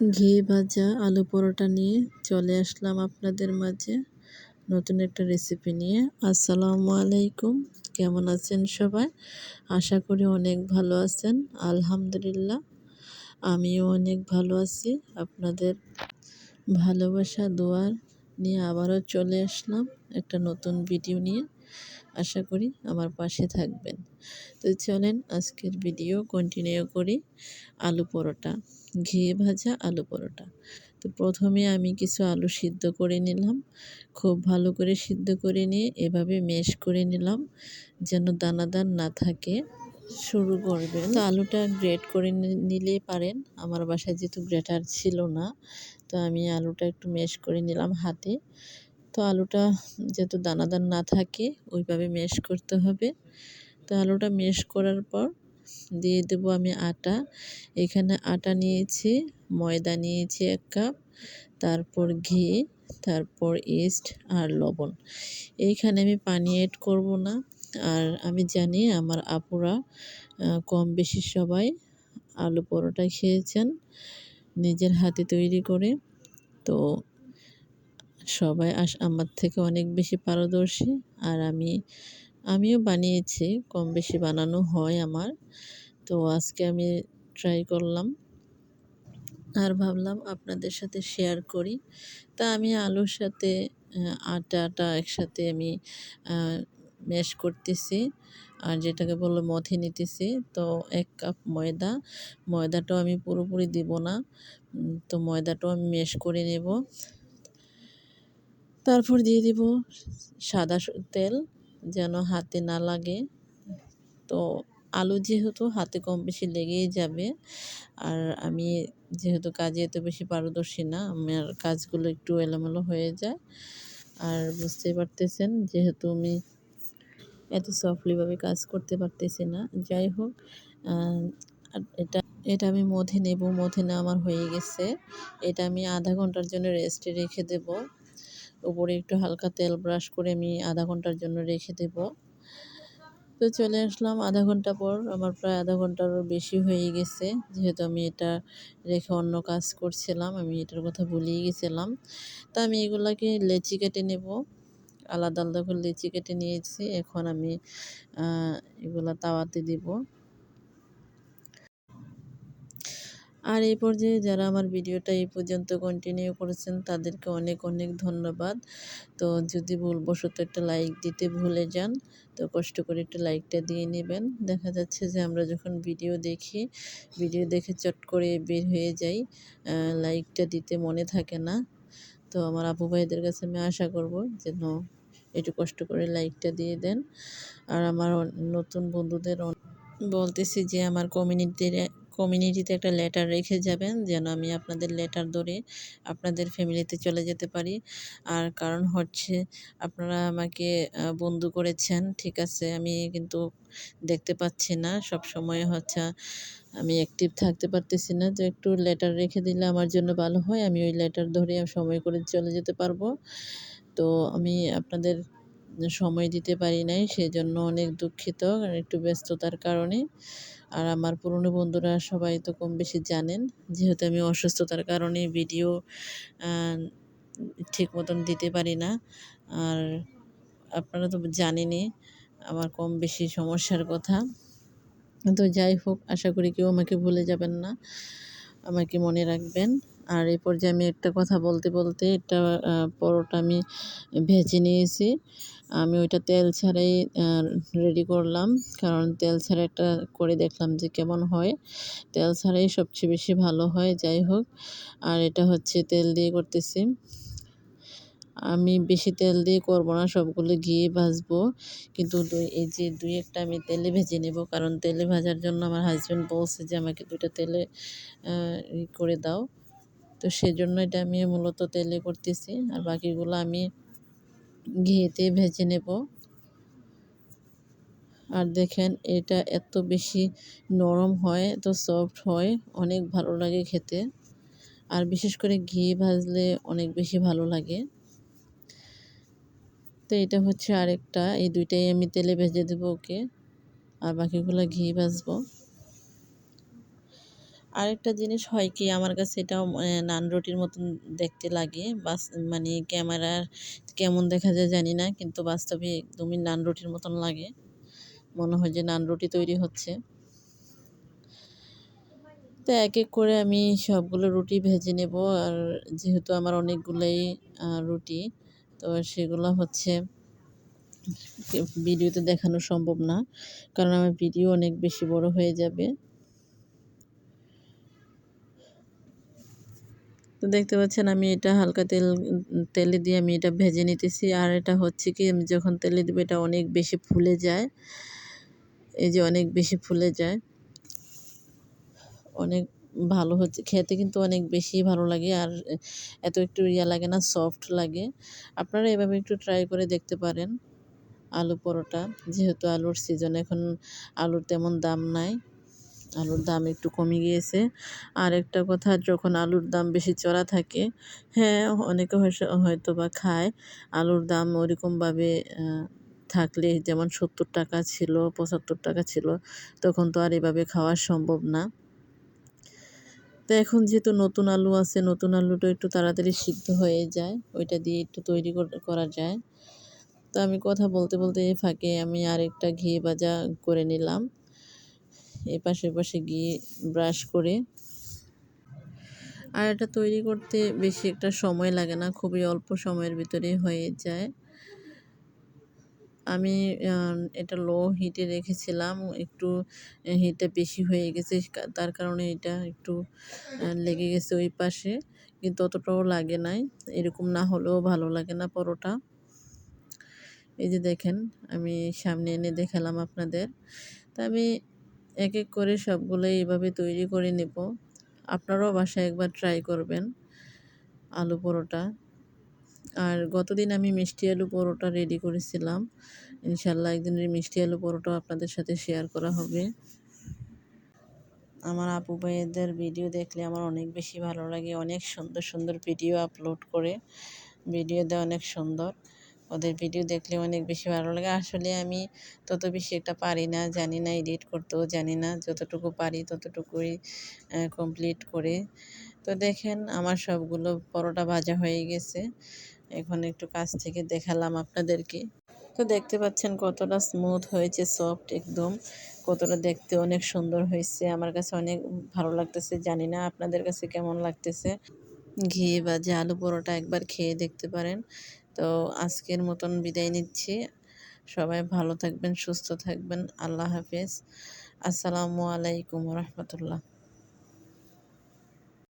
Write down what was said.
ঘি ভাজা, আলু পরোটা নিয়ে চলে আসলাম আপনাদের মাঝে নতুন একটা রেসিপি নিয়ে। আসসালামু আলাইকুম, কেমন আছেন সবাই? আশা করি অনেক ভালো আছেন, আলহামদুলিল্লাহ। আমিও অনেক ভালো আছি, আপনাদের ভালোবাসা দোয়ার নিয়ে আবারও চলে আসলাম একটা নতুন ভিডিও নিয়ে। আশা করি আমার পাশে থাকবেন। তো চলেন আজকের ভিডিও কন্টিনিউ করি, আলু পরোটা। ঘি ভাজা আলু পরোটা। তো প্রথমে আমি কিছু আলু সিদ্ধ করে নিলাম। খুব ভালো করে সিদ্ধ করে নিয়ে এভাবে মেশ করে নিলাম যেন দানাদার না থাকে। শুরু করবেন। তো আলুটা গ্রেট করে নিলে পারেন। আমার বাসায় যেহেতু গ্রেটার ছিল না তো আমি আলুটা একটু মেশ করে নিলাম হাতে। তো আলুটা যাতে দানাদার না থাকে ওইভাবে মেশ করতে হবে। তো আলুটা মেশ করার পর দিয়ে দেবো আমি আটা। এখানে আটা নিয়েছি, ময়দা নিয়েছি এক কাপ, তারপর ঘি, তারপর ইস্ট আর লবণ। এইখানে আমি পানি এড করব না। আর আমি জানি আমার আপুরা কম বেশি সবাই আলু পরোটা খেয়েছেন, নিজের হাতে তৈরি করে। তো সবাই আস, আমার থেকে অনেক বেশি পারদর্শী। আর আমি আমিও বানিয়েছি কম বেশি বানানো হয় আমার। তো আজকে আমি ট্রাই করলাম। আর ভাবলাম আপনাদের সাথে শেয়ার করি। তা আমি আলুর সাথে আটাটা একসাথে আমি ম্যাশ করতেছি। আর যেটাকে বলল মথে নিতেছি। তো এক কাপ ময়দা। ময়দাটাও আমি পুরোপুরি দিব না। তো ময়দাটাও আমি ম্যাশ করে নেব। তারপর দিয়ে দিব সাদা তেল। যেন হাতে না লাগে। তো আলু যেহেতু হাতে কম বেশি লেগেই যাবে, আর আমি যেহেতু কাজে এত বেশি পারদর্শী না, আমার কাজগুলো একটু এলোমেলো হয়ে যায়। আর বুঝতেই পারতেছেন, যেহেতু আমি এত সফটলিভাবে কাজ করতে পারতেছি না, যাই হোক এটা এটা আমি মধে নেব, মধে নেওয়া আমার হয়ে গেছে। এটা আমি আধা ঘণ্টার জন্য রেস্টে রেখে দেব। উপরে একটু হালকা তেল ব্রাশ করে আমি আধা ঘণ্টার জন্য রেখে দেব। তো চলে আসলাম আধা ঘণ্টা পর, আমার প্রায় আধা ঘন্টারও বেশি হয়ে গেছে। যেহেতু আমি এটা রেখে অন্য কাজ করছিলাম, আমি এটার কথা ভুলিয়ে গেছিলাম। তা আমি এগুলাকে লেচি কেটে নেব। আলাদা আলাদা করে লেচি কেটে নিয়েছি। এখন আমি এগুলা তাওয়াতে দিব। আর এই পর্যায়ে যারা আমার ভিডিওটা এই পর্যন্ত কন্টিনিউ করেছেন, তাদেরকে অনেক অনেক ধন্যবাদ। তো যদি ভুলবশত একটা লাইক দিতে ভুলে যান, তো কষ্ট করে একটা লাইকটা দিয়ে নেবেন। দেখা যাচ্ছে যে আমরা যখন ভিডিও দেখি ভিডিও দেখে চট করে বের হয়ে যাই লাইকটা দিতে মনে থাকে না। তো আমার আপু ভাইদের কাছে আমি আশা করব যেন একটু কষ্ট করে লাইকটা দিয়ে দেন। আর আমার নতুন বন্ধুদের বলতেছি যে আমার কমিউনিটির কমিউনিটিতে একটা লেটার রেখে যাবেন, যেন আমি আপনাদের লেটার ধরে আপনাদের ফ্যামিলিতে চলে যেতে পারি। আর কারণ হচ্ছে, আপনারা আমাকে বন্ধু করেছেন, ঠিক আছে? আমি কিন্তু দেখতে পাচ্ছি না। সব সময় হচ্ছে, আমি অ্যাক্টিভ থাকতে পারতেছি না। তো একটু লেটার রেখে দিলে আমার জন্য ভালো হয়। আমি ওই লেটার ধরে সময় করে চলে যেতে পারব। তো আমি আপনাদের সময় দিতে পারি নাই, সেজন্য অনেক দুঃখিত। একটু ব্যস্ততার কারণে। আর আমার পুরনো বন্ধুরা সবাই তো কম বেশি জানেন। যেহেতু আমি অসুস্থতার কারণে ভিডিও ঠিক মতন দিতে পারি না। আর আপনারা তো জানেনই, আমার কম বেশি সমস্যার কথা। তো যাই হোক, আশা করি কেউ আমাকে ভুলে যাবেন না। আমাকে মনে রাখবেন। আর এই পর্যায়ে আমি একটা কথা বলতে বলতে এটা পরোটা আমি ভেজে নিয়েছি। আমি ওইটা তেল ছাড়াই রেডি করলাম। কারণ তেল ছাড়া একটা করে দেখলাম যে কেমন হয়। তেল ছাড়াই সবচেয়ে বেশি ভালো হয়, যাই হোক। আর এটা হচ্ছে তেল দিয়ে করতেছি। আমি বেশি তেল দিয়ে করব না, সবগুলো ঘিয়ে ভাজবো। কিন্তু এই যে দুই একটা আমি তেলে ভেজে নেব। কারণ তেলে ভাজার জন্য আমার হাজব্যান্ড বলছে যে আমাকে দুইটা তেলে করে দাও। তো সেজন্য এটা আমি মূলত তেলে করতেছি। আর বাকিগুলো আমি ঘিতে ভেজে নেব। আর দেখেন, এটা এত বেশি নরম হয়, এত সফট হয়, অনেক ভালো লাগে খেতে। আর বিশেষ করে ঘি ভাজলে অনেক বেশি ভালো লাগে। তো এটা হচ্ছে আরেকটা, এই দুইটাই আমি তেলে ভেজে দেবো ওকে। আর বাকিগুলো ঘি ভাজবো। আরেকটা জিনিস হয় কি, আমার কাছে এটাও নান রুটির মতন দেখতে লাগে। বাস মানে ক্যামেরার কেমন দেখা যায় জানি না, কিন্তু বাস্তবে একদমই নান রুটির মতন লাগে। মনে হয় যে নান রুটি তৈরি হচ্ছে। তো এক এক করে আমি সবগুলো রুটি ভেজে নেব, আর যেহেতু আমার অনেকগুলোই রুটি, তো সেগুলো হচ্ছে ভিডিওতে দেখানো সম্ভব না, কারণ আমার ভিডিও অনেক বেশি বড় হয়ে যাবে। তো দেখতে পাচ্ছেন আমি এটা হালকা তেল, তেলে দিয়ে আমি এটা ভেজে নিতেছি। আর এটা হচ্ছে কি, আমি যখন তেলে দেবো এটা অনেক বেশি ফুলে যায়। এই যে অনেক বেশি ফুলে যায়। অনেক ভালো হচ্ছে, খেতে কিন্তু অনেক বেশি ভালো লাগে আর এত একটু ইয়া লাগে না সফট লাগে। আপনারা এভাবে একটু ট্রাই করে দেখতে পারেন। আলু পরোটা, যেহেতু আলুর সিজন এখন আলুর তেমন দাম নাই। আলুর দাম একটু কমে গিয়েছে। আর একটা কথা, যখন আলুর দাম বেশি চড়া থাকে হ্যাঁ অনেকে হয়তো বা খায়। আলুর দাম ওরকমভাবে থাকলে যেমন সত্তর টাকা ছিল, পঁচাত্তর টাকা ছিল, তখন তো আর এভাবে খাওয়া সম্ভব না। তো এখন যেহেতু নতুন আলু আছে, নতুন আলুটা একটু তাড়াতাড়ি সিদ্ধ হয়ে যায়, ওইটা দিয়ে একটু তৈরি করা যায়। তো আমি কথা বলতে বলতে ফাঁকে আমি আরেকটা ঘি ভাজা করে নিলাম। এ পাশে পাশে গিয়ে ব্রাশ করে। আর এটা তৈরি করতে বেশি একটা সময় লাগে না, খুবই অল্প সময়ের ভিতরে হয়ে যায়। আমি এটা লো হিটে রেখেছিলাম, একটু হিটটা বেশি হয়ে গেছে তার কারণে এটা একটু লেগে গেছে ওই পাশে, কিন্তু অতটাও লাগে নাই, এরকম না হলেও ভালো লাগে না পরোটা। এই যে দেখেন, আমি সামনে এনে দেখালাম আপনাদের। তা আমি এক এক করে সবগুলো এইভাবে তৈরি করে নেব। আপনারাও বাসায় একবার ট্রাই করবেন আলু পরোটা। আর গতদিন আমি মিষ্টি আলু পরোটা রেডি করেছিলাম। ইনশাল্লাহ একদিনের মিষ্টি আলু পরোটা আপনাদের সাথে শেয়ার করা হবে। আমার আপু ভাইয়েদের ভিডিও দেখলে আমার অনেক বেশি ভালো লাগে। অনেক সুন্দর সুন্দর ভিডিও আপলোড করে। ভিডিও দেয় অনেক সুন্দর। ওদের ভিডিও দেখলে অনেক বেশি ভালো লাগে। আসলে আমি তত বেশি একটা পারি না, জানি না এডিট করতেও জানি না, যতটুকু পারি ততটুকুই কমপ্লিট করে। তো দেখেন আমার সবগুলো পরোটা ভাজা হয়ে গেছে। এখন একটু কাছ থেকে দেখালাম আপনাদেরকে। তো দেখতে পাচ্ছেন কতটা স্মুথ হয়েছে সফট একদম। কতটা দেখতে অনেক সুন্দর হয়েছে। আমার কাছে অনেক ভালো লাগতেছে। জানি না আপনাদের কাছে কেমন লাগতেছে। ঘি বা যে আলু পরোটা একবার খেয়ে দেখতে পারেন। তো আজকের মতন বিদায় নিচ্ছি। সবাই ভালো থাকবেন, সুস্থ থাকবেন। আল্লাহ হাফেজ। আসসালামু আলাইকুম রহমতুল্লাহ।